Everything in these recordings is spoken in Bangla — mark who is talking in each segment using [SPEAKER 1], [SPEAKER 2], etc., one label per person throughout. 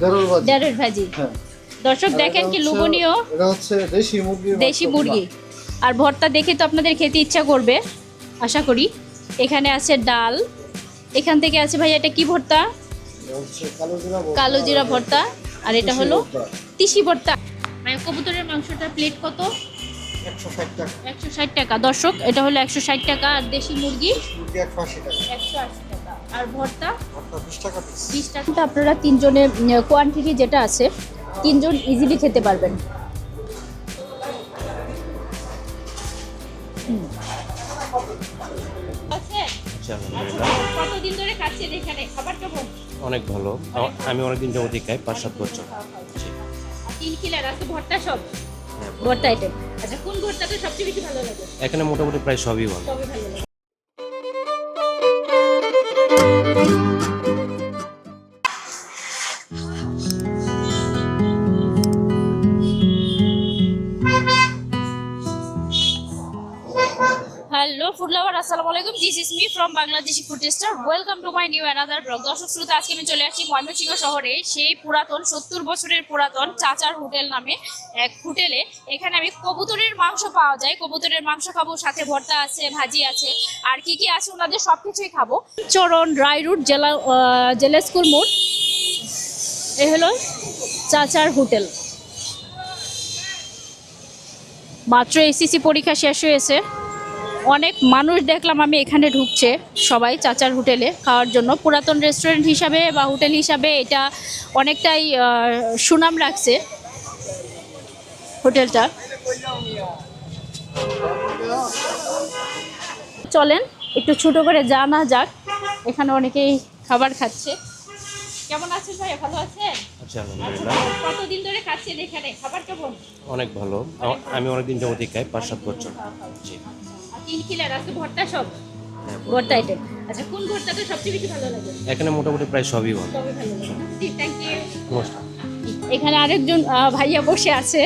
[SPEAKER 1] ঢেঁড়স ভাজি।
[SPEAKER 2] ভাজি।
[SPEAKER 1] হ্যাঁ।
[SPEAKER 2] দর্শক দেখেন কি লোভনীয়।
[SPEAKER 1] এটা হচ্ছে দেশি মুরগি
[SPEAKER 2] দেশি মুরগি। আর ভর্তা দেখে তো আপনাদের খেতে ইচ্ছা করবে আশা করি। এখানে আছে ডাল। এখান থেকে আছে ভাই এটা কি ভর্তা?
[SPEAKER 1] কালো জিরা ভর্তা,
[SPEAKER 2] আর এটা হলো তিসি ভর্তা। কবুতরের মাংসটা প্লেট কত?
[SPEAKER 1] 160 টাকা।
[SPEAKER 2] একশো ষাট টাকা। দর্শক এটা হলো একশো ষাট টাকা। আর দেশি মুরগি?
[SPEAKER 1] মুরগি 180 টাকা।
[SPEAKER 2] একশো আশি। টাকা আর ভর্তা?
[SPEAKER 1] ভর্তা 20 টাকা পিস
[SPEAKER 2] বিশ টাকা। আপনারা তিনজনের কোয়ান্টিটি যেটা আছে তিনজন ইজিলি খেতে পারবেন?
[SPEAKER 3] আচ্ছা,
[SPEAKER 2] খাবার কেমন
[SPEAKER 3] অনেক ভালো। আমি অনেকদিন যাবতীয় খাই পাঁচ সাত বছর।
[SPEAKER 2] তিন কিলার আছে ভর্তা সব?
[SPEAKER 3] হ্যাঁ।
[SPEAKER 2] ভর্তা আইটেম আচ্ছা কোন ভর্তাটা সবচেয়ে বেশি ভালো লাগে?
[SPEAKER 3] এখানে মোটামুটি প্রায় সবই ভালো।
[SPEAKER 2] ফুড লাভার আসসালামু আলাইকুম this is me from Bangladeshi food taster welcome to my new another blog দর্শক, শ্রোতা আজকে আমি চলে আসছি ময়মনসিংহ শহরে, সেই পুরাতন সত্তর বছরের পুরাতন চাচার হোটেল নামে এক হোটেলে। এখানে আমি কবুতরের মাংস পাওয়া যায়। কবুতরের মাংস খাব, সাথে ভর্তা আছে, ভাজি আছে। আর কি কি আছে ওনাদের সব কিছুই খাব। চরণ ড্রাই রুট জেলা জেলা স্কুল মোড়। এ হলো চাচার হোটেল। মাত্র এসিসি পরীক্ষা শেষ হয়েছে। অনেক মানুষ দেখলাম আমি এখানে ঢুকছে সবাই চাচার হোটেলে খাওয়ার জন্য। পুরাতন রেস্টুরেন্ট হিসাবে বা হোটেল হিসাবে এটা অনেকটাই সুনাম রাখছে হোটেলটা চলেন একটু ছোট করে জানা যাক এখানে অনেকেই খাবার খাচ্ছে। কেমন আছেন ভাই ভালো আছেন?
[SPEAKER 3] আচ্ছা আলহামদুলিল্লাহ।
[SPEAKER 2] কতদিন ধরে খাচ্ছেন এখানে? খাবার কেমন?
[SPEAKER 3] অনেক ভালো। আমি অনেকদিন যাবতীয় খাই পাঁচ সাত বছর। জি।
[SPEAKER 2] আর কিলার আছে? ভর্তা সব?
[SPEAKER 3] হ্যাঁ,
[SPEAKER 2] ভর্তা। আইটেম আচ্ছা কোন ভর্তাটা সবচেয়ে বেশি ভালো লাগে?
[SPEAKER 3] এখানে মোটামুটি প্রায় সবই ভালো।
[SPEAKER 2] তবে ভালো লাগে। থ্যাংক ইউ এখানে আরেকজন ভাইয়া বসে আছে।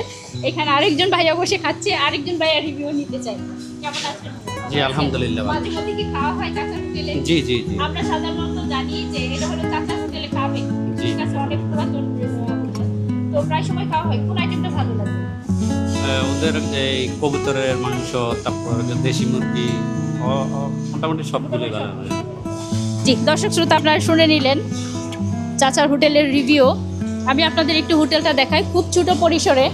[SPEAKER 2] এখানে আরেকজন ভাইয়া বসে খাচ্ছে আরেকজন ভাইয়া রিভিউ নিতে চাই কেমন আছেন?
[SPEAKER 4] জি, আলহামদুলিল্লাহ।
[SPEAKER 2] মাঝে মধ্যে কি খাওয়া হয় চাচা হোটেলে?
[SPEAKER 4] জি জি জি।
[SPEAKER 2] আমরা সাধারণত জানি যে এটা হলো চাচা হোটেলে খাবে।
[SPEAKER 4] জি।
[SPEAKER 2] ঠিক অনেক পুরাতন তো প্রায় সময় খাওয়া হয়। কোন আইটেমটা ভালো লাগে?
[SPEAKER 4] ওদের এই কবুতরের মাংস, তারপর দেশি মুরগি মোটামুটি সবগুলোই ভালো লাগে
[SPEAKER 2] জি, দর্শক শ্রোতা, আপনারা শুনে নিলেন চাচার হোটেলের রিভিউ। আমি আপনাদের একটু হোটেলটা দেখাই, খুব ছোট পরিসরে।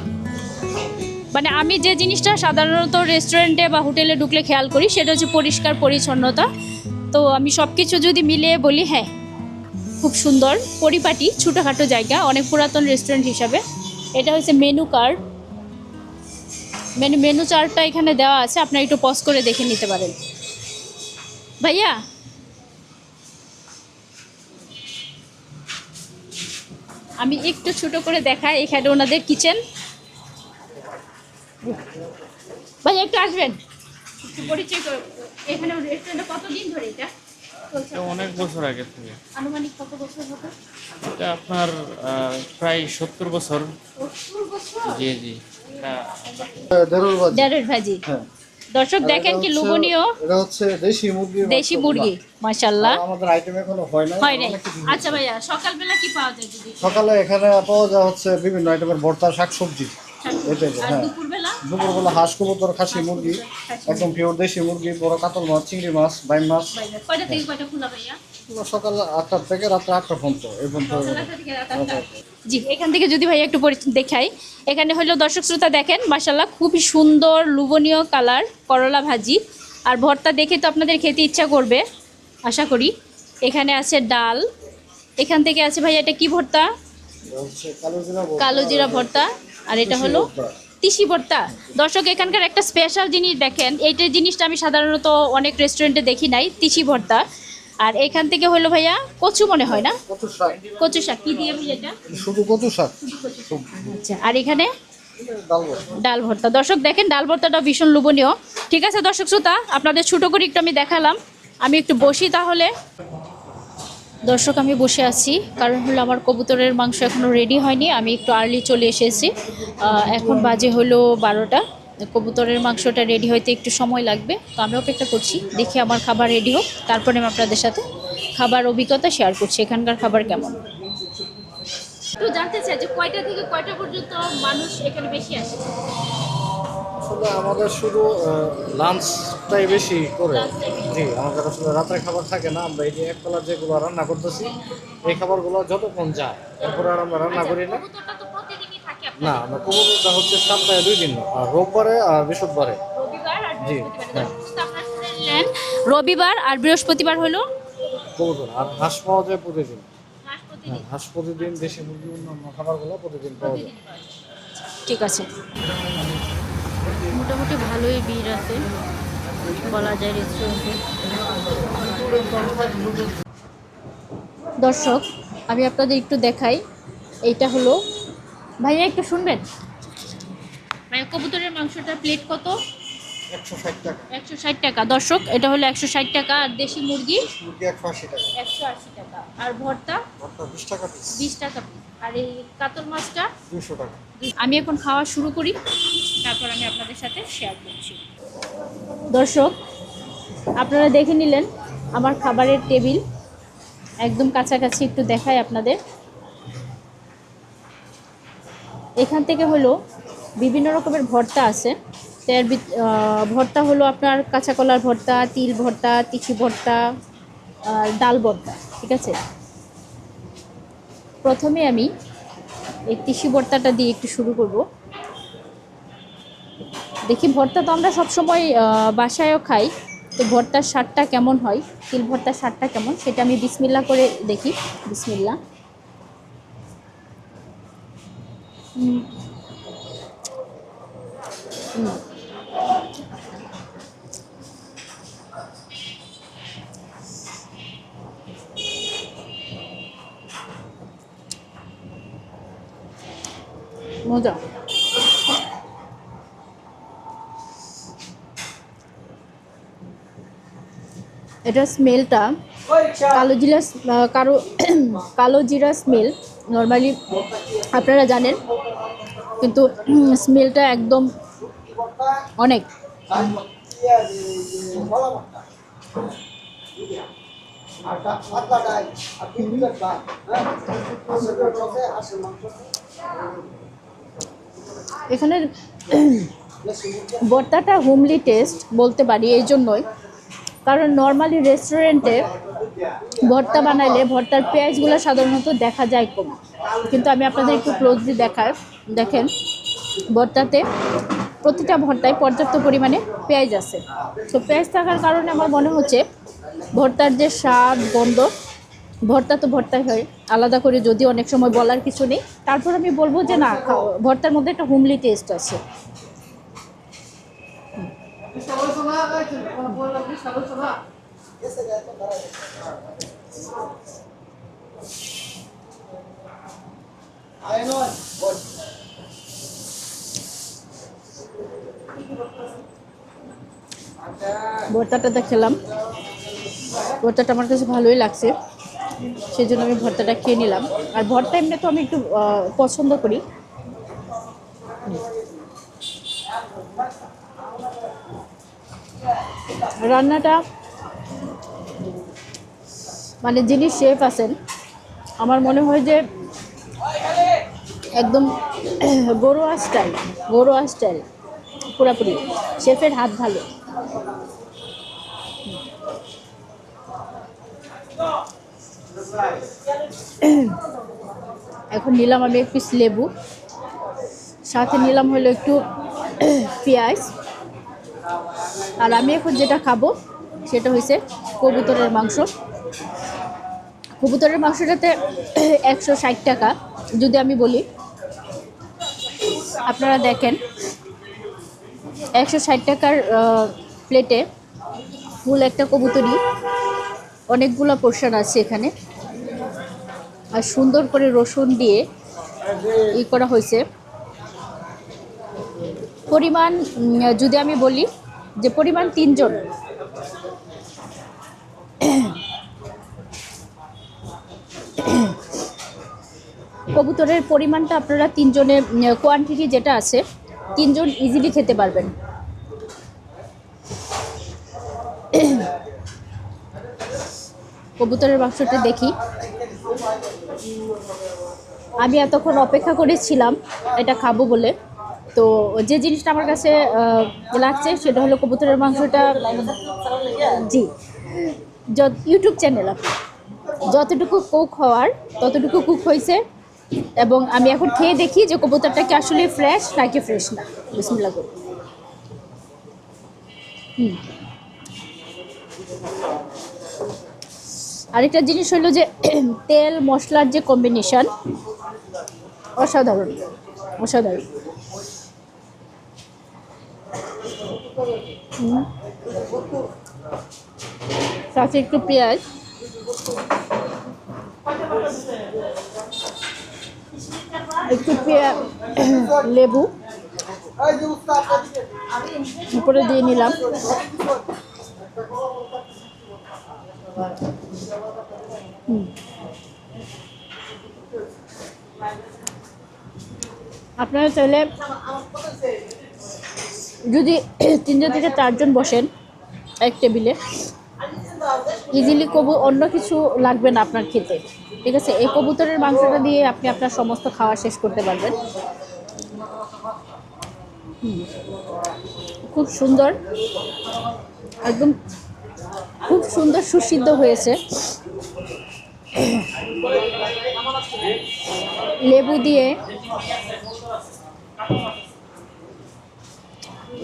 [SPEAKER 2] মানে আমি যে জিনিসটা সাধারণত রেস্টুরেন্টে বা হোটেলে ঢুকলে খেয়াল করি, সেটা হচ্ছে পরিষ্কার পরিচ্ছন্নতা। তো আমি সব কিছু যদি মিলিয়ে বলি হ্যাঁ খুব সুন্দর, পরিপাটি, ছোটোখাটো জায়গা, অনেক পুরাতন রেস্টুরেন্ট হিসাবে। এটা হচ্ছে মেনু কার্ড মেনু মেনু চার্টটা এখানে দেওয়া আছে, আপনারা একটু পজ করে দেখে নিতে পারেন। ভাইয়া? আমি একটু ছোট করে দেখাই, এখানে ওনাদের কিচেন ভাইয়া, একটু আসবেন। একটু পরিচয় এখানে রেস্টুরেন্টে কতদিন ধরে এটা?
[SPEAKER 5] অনেক বছর আগে থেকে।
[SPEAKER 2] আনুমানিক কত বছর হবে?
[SPEAKER 5] এটা আপনার প্রায় সত্তর বছর। জি জি। এটা
[SPEAKER 1] ভাজি।
[SPEAKER 2] ডেরের ভাজি।
[SPEAKER 1] হ্যাঁ।
[SPEAKER 2] দর্শক দেখেন কি লোভনীয়।
[SPEAKER 1] এটা হচ্ছে দেশি মুরগি
[SPEAKER 2] দেশি মুরগি মাশাল্লাহ
[SPEAKER 1] আমাদের আইটেম এখনও হয় না
[SPEAKER 2] হয় নাই। আচ্ছা ভাইয়া সকালবেলা কি পাওয়া যায় যদি
[SPEAKER 1] সকালে এখানে পাওয়া যায় হচ্ছে বিভিন্ন আইটেমের ভর্তা শাকসবজি। এটাই
[SPEAKER 2] আর
[SPEAKER 1] হ্যাঁ।
[SPEAKER 2] দুপুরবেলা
[SPEAKER 1] হাঁস কবুতর খাসি মুরগি একদম পিওর দেশি মুরগি বড় কাতল মাছ চিংড়ি মাছ বাইম মাছ।
[SPEAKER 2] কয়টা থেকে কয়টা খোলা ভাইয়া?
[SPEAKER 1] সকাল আটটার থেকে রাত্রে আটটা পর্যন্ত এই পর্যন্ত।
[SPEAKER 2] জি এখান থেকে যদি ভাই একটু দেখাই এখানে হলো দর্শক শ্রোতা দেখেন মাসাল্লাহ খুবই সুন্দর লুবনীয় কালার করলা ভাজি। আর ভর্তা দেখে তো আপনাদের খেতে ইচ্ছা করবে আশা করি। এখানে আছে ডাল। এখান থেকে আছে ভাই এটা কি ভর্তা?
[SPEAKER 1] কালো জিরা ভর্তা,
[SPEAKER 2] কালো জিরা ভর্তা। আর এটা হলো। তিসি ভর্তা। দর্শক এখানকার একটা স্পেশাল জিনিস দেখেন এইটার জিনিসটা আমি সাধারণত অনেক রেস্টুরেন্টে দেখি নাই তিসি ভর্তা। আর এখান থেকে হলো ভাইয়া কচু মনে হয় না?
[SPEAKER 1] কচু শাক।
[SPEAKER 2] কচু শাক কি দিয়ে এটা?
[SPEAKER 1] শুধু কচু শাক।
[SPEAKER 2] আচ্ছা আর এখানে?
[SPEAKER 1] ডাল ভর্তা।
[SPEAKER 2] ডাল ভর্তা। দর্শক দেখেন ডাল ভর্তাটা ভীষণ লোভনীয়। ঠিক আছে দর্শক শ্রোতা আপনাদের ছোট করে একটু আমি দেখালাম। আমি একটু বসি তাহলে। দর্শক, আমি বসে আছি। কারণ হলো আমার কবুতরের মাংস এখনও রেডি হয়নি। আমি একটু আর্লি চলে এসেছি। এখন বাজে হলো বারোটা। কবুতরের মাংসটা রেডি হইতে একটু সময় লাগবে। তো আমি অপেক্ষা করছি। দেখি আমার খাবার রেডি হোক। তারপরে আমি আপনাদের সাথে খাবার অভিজ্ঞতা শেয়ার করছি। এখানকার খাবার কেমন? একটু জানতে চাই যে কয়টা থেকে কয়টা পর্যন্ত মানুষ এখানে বেশি আসে?
[SPEAKER 1] আসলে আমাদের শুধু লাঞ্চটাই বেশি করে জি আমাদের আসলে রাতের খাবার থাকে না আমরা এই যে একতলা যেগুলো রান্না করতেছি এই খাবারগুলো যতক্ষণ যায় এরপরে আর আমরা রান্না করি না। না আমরা কবুতরটা হচ্ছে সপ্তাহে দুই দিন আর রোববারে আর বৃহস্পতিবারে। জি, হ্যাঁ।
[SPEAKER 2] রবিবার আর বৃহস্পতিবার হলো?
[SPEAKER 1] কবুতর আর হাঁস পাওয়া যায় প্রতিদিন।
[SPEAKER 2] হাঁস
[SPEAKER 1] হ্যাঁ
[SPEAKER 2] প্রতিদিন
[SPEAKER 1] হাঁস প্রতিদিন দেশি মুরগি অন্যান্য খাবারগুলো প্রতিদিন পাওয়া যায়।
[SPEAKER 2] ঠিক আছে। মোটামুটি ভালোই ভিড় আছে বলা যায় রেস্টুরেন্টে দর্শক আমি আপনাদের একটু দেখাই এইটা হলো ভাইয়া একটু শুনবেন? ভাইয়া কবুতরের মাংসটার প্লেট কত?
[SPEAKER 1] একশো ষাট টাকা।
[SPEAKER 2] একশো ষাট টাকা। দর্শক এটা হলো একশো ষাট টাকা আর দেশি মুরগি?
[SPEAKER 1] মুরগি একশো আশি টাকা।
[SPEAKER 2] একশো আশি টাকা। আর ভর্তা?
[SPEAKER 1] ভর্তা বিশ টাকা পিস
[SPEAKER 2] বিশ টাকা আর এই কাতল মাছটা?
[SPEAKER 1] দুশো টাকা।
[SPEAKER 2] আমি এখন খাওয়া শুরু করি, তারপর আমি আপনাদের সাথে শেয়ার করছি। দর্শক, আপনারা দেখে নিলেন আমার খাবারের টেবিল, একদম কাছাকাছি একটু দেখাই আপনাদের। এখান থেকে হলো বিভিন্ন রকমের ভর্তা আছে। তো এর ভিত- ভর্তা হলো আপনার কাঁচা কলার ভর্তা, তিল ভর্তা, তিসি ভর্তা ডাল ভর্তা, ঠিক আছে? প্রথমে আমি এই তিসি ভর্তাটা দিয়ে একটু শুরু করব। দেখি ভর্তা তো আমরা সবসময় বাসায়ও খাই। তো ভর্তার স্বাদটা কেমন হয়? তিল ভর্তার স্বাদটা কেমন? সেটা আমি বিসমিল্লা করে দেখি। বিসমিল্লা হুম। হুম। মজা এটা স্মেলটা কালো জিরা কারও কালো জিরা স্মেল নর্মালি আপনারা জানেন, কিন্তু স্মেলটা একদম অনেক। এখানে ভর্তাটা হোমলি টেস্ট বলতে পারি, এই জন্যই। কারণ নর্মালি রেস্টুরেন্টে ভর্তা বানাইলে ভর্তার পেঁয়াজগুলো সাধারণত দেখা যায় কম। কিন্তু আমি আপনাদের একটু ক্লোজলি দেখার দেখেন, ভর্তাতে প্রতিটা ভর্তায় পর্যাপ্ত পরিমাণে পেঁয়াজ আছে। তো পেঁয়াজ থাকার কারণে আমার মনে হচ্ছে ভর্তার যে স্বাদ, গন্ধ, ভর্তা তো ভর্তাই হয়, আলাদা করে যদি অনেক সময় বলার কিছু নেই। তারপর আমি বলব যে না ভর্তার মধ্যে একটা হুমলি টেস্ট আছে। ভর্তাটাতে খেলাম ভর্তাটা আমার কাছে ভালোই লাগছে। সেই জন্য আমি ভর্তাটা খেয়ে নিলাম। আর ভর্তা এমনি তো আমি একটু আহ, পছন্দ করি। রান্নাটা মানে যিনি শেফ আছেন, আমার মনে হয় যে একদম গরুয়া স্টাইল গরুয়া স্টাইল পুরাপুরি। শেফের হাত ভালো। এখন নিলাম আমি এক পিস লেবু, সাথে নিলাম হলো একটু পেঁয়াজ। আর আমি এখন যেটা খাব, সেটা হয়েছে কবুতরের মাংস। কবুতরের মাংসটাতে একশো ষাট টাকা। যদি আমি বলি, আপনারা দেখেন, একশো ষাট টাকার প্লেটে ফুল একটা কবুতরি অনেকগুলো পোর্শন আছে এখানে। আর সুন্দর করে রসুন দিয়ে ই করা হয়েছে পরিমাণ যদি আমি বলি যে পরিমাণ তিনজন। কবুতরের পরিমাণটা আপনারা তিনজনের কোয়ান্টিটি যেটা আছে, তিনজন ইজিলি খেতে পারবেন। কবুতরের বাক্সটা দেখি। আমি এতক্ষণ অপেক্ষা করেছিলাম, এটা খাব বলে। তো যে জিনিসটা আমার কাছে লাগছে সেটা হলো কবুতরের মাংসটা। জি। ইউটিউব চ্যানেল আপনি। যতটুকু কুক হওয়ার, ততটুকু কুক হয়েছে। এবং আমি এখন খেয়ে দেখি যে কবুতরটা কি আসলে ফ্রেশ নাকি ফ্রেশ না। বিসমিল্লাহ করি হুম। আরেকটা জিনিস হলো যে তেল মশলার যে কম্বিনেশন অসাধারণ অসাধারণ। সাথে একটু পেঁয়াজ। একটু পেঁয়াজ লেবু। উপরে দিয়ে নিলাম। আপনারা চাইলে যদি তিনজন থেকে চারজন বসেন এক টেবিলে ইজিলি কবু অন্য কিছু লাগবে না আপনার খেতে। ঠিক আছে? এই কবুতরের মাংসটা দিয়ে আপনি আপনার সমস্ত খাওয়া শেষ করতে পারবেন। খুব সুন্দর। একদম খুব সুন্দর সুসিদ্ধ হয়েছে। লেবু দিয়ে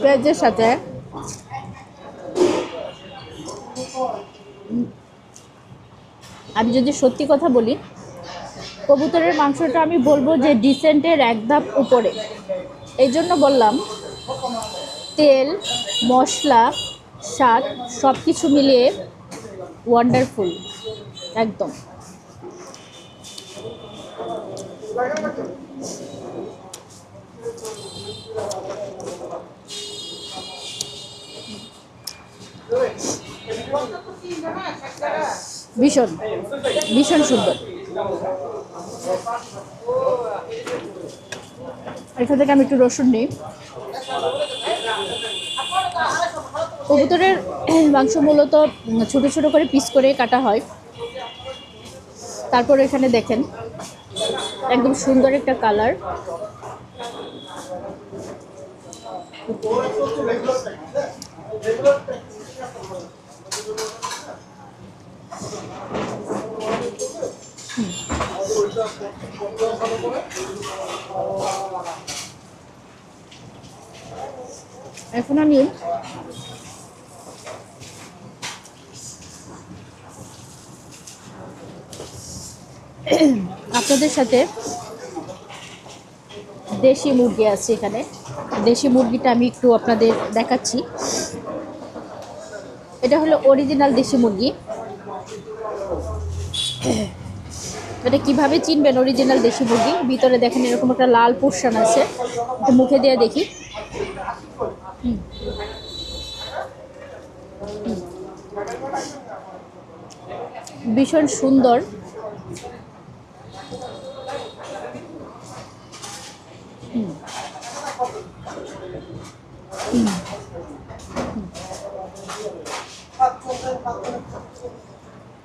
[SPEAKER 2] পেঁয়াজের সাথে। আমি যদি সত্যি কথা বলি, কবুতরের মাংসটা আমি বলব যে ডিসেন্টের এক ধাপ উপরে। এই জন্য বললাম, তেল, মশলা, স্বাদ সব কিছু মিলিয়ে ওয়ান্ডারফুল একদম। ভীষণ ভীষণ সুন্দর। এখান থেকে আমি একটু রসুন নিই। কবুতরের মাংস মূলত ছোট ছোট করে পিস করে কাটা হয়। তারপর এখানে দেখেন, একদম সুন্দর একটা কালার। এখন আমি আপনাদের সাথে দেশি মুরগি আছে এখানে। দেশি মুরগিটা আমি একটু আপনাদের দেখাচ্ছি। এটা হলো অরিজিনাল দেশি মুরগি। এটা কীভাবে চিনবেন অরিজিনাল দেশি মুরগি? ভিতরে দেখেন এরকম একটা লাল পোর্শন আছে। মুখে দিয়ে দেখি। ভীষণ সুন্দর।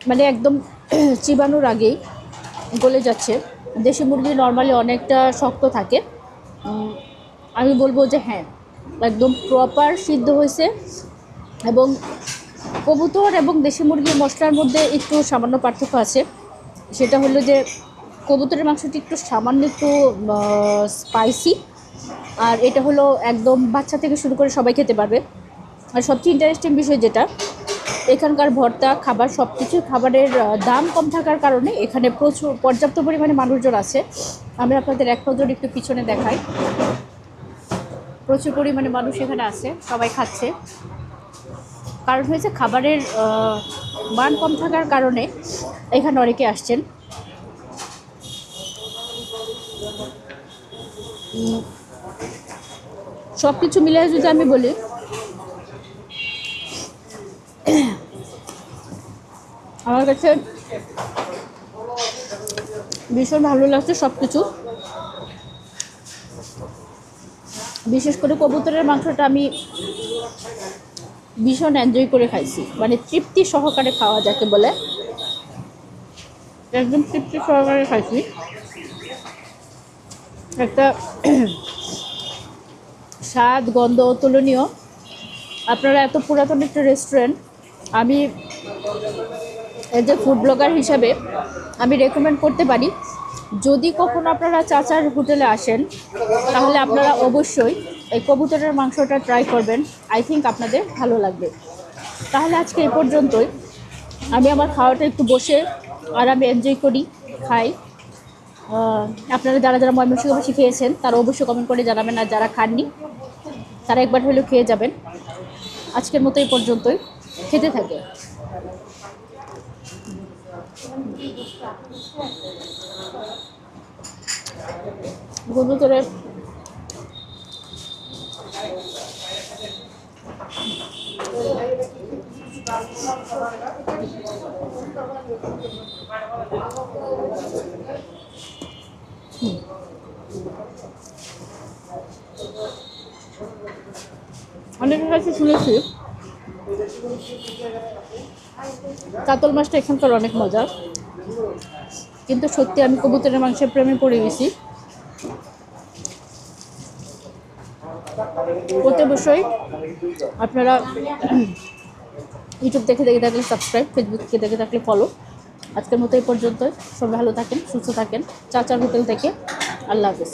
[SPEAKER 2] মানে একদম চিবানোর আগেই গলে যাচ্ছে। দেশি মুরগি নর্মালি অনেকটা শক্ত থাকে। আমি বলব যে হ্যাঁ একদম প্রপার সিদ্ধ হয়েছে এবং কবুতর এবং দেশি মুরগির মশলার মধ্যে একটু সামান্য পার্থক্য আছে। সেটা হলো যে কবুতরের মাংসটি একটু সামান্য একটু স্পাইসি আর এটা হলো একদম বাচ্চা থেকে শুরু করে সবাই খেতে পারবে। আর সবচেয়ে ইন্টারেস্টিং বিষয় যেটা এখানকার ভর্তা, খাবার সব কিছু খাবারের দাম কম থাকার কারণে এখানে প্রচুর পর্যাপ্ত পরিমাণে মানুষজন আছে। আমি আপনাদের এক নজর একটু পিছনে দেখাই। প্রচুর পরিমাণে মানুষ এখানে আছে, সবাই খাচ্ছে। কারণ হয়েছে খাবারের মান কম থাকার কারণে এখানে অনেকে আসছেন। সব কিছু মিলে যদি আমি বলি আমার কাছে ভীষণ ভালো লাগছে সব কিছু বিশেষ করে কবুতরের মাংসটা আমি ভীষণ এনজয় করে খাইছি। মানে তৃপ্তি সহকারে খাওয়া যাকে বলে। একদম তৃপ্তি সহকারে খাইছি। একটা স্বাদ, গন্ধ অতুলনীয়। আপনারা এত পুরাতন একটা রেস্টুরেন্ট আমি এজ এ ফুড ব্লগার হিসাবে আমি রেকমেন্ড করতে পারি। যদি কখনো আপনারা চাচার হোটেলে আসেন, তাহলে আপনারা অবশ্যই এই কবুতরের মাংসটা ট্রাই করবেন। আই থিঙ্ক আপনাদের ভালো লাগবে। তাহলে আজকে এই পর্যন্তই। আমি আমার খাওয়াটা একটু বসে আর আমি এনজয় করি, খাই। আপনারা যারা যারা ময়মনসিংহ ভাষী খেয়েছেন, তারা অবশ্যই কমেন্ট করে জানাবেন। আর যারা খাননি, তারা একবার হলেও খেয়ে যাবেন। আজকের মতো এই পর্যন্তই। খেতে থাকে কবুতরের অনেকের কাছে শুনেছি কাতল মাছটা এখানকার অনেক মজা কিন্তু সত্যি আমি কবুতরের মাংসের প্রেমে পড়ে গেছি। অতি অবশ্যই আপনারা ইউটিউব দেখে দেখে থাকলে সাবস্ক্রাইব ফেসবুক থেকে দেখে থাকলে ফলো আজকের মতো এই পর্যন্ত সবাই ভালো থাকেন, সুস্থ থাকেন। চাচার হোটেল থেকে। আল্লাহ হাফিজ।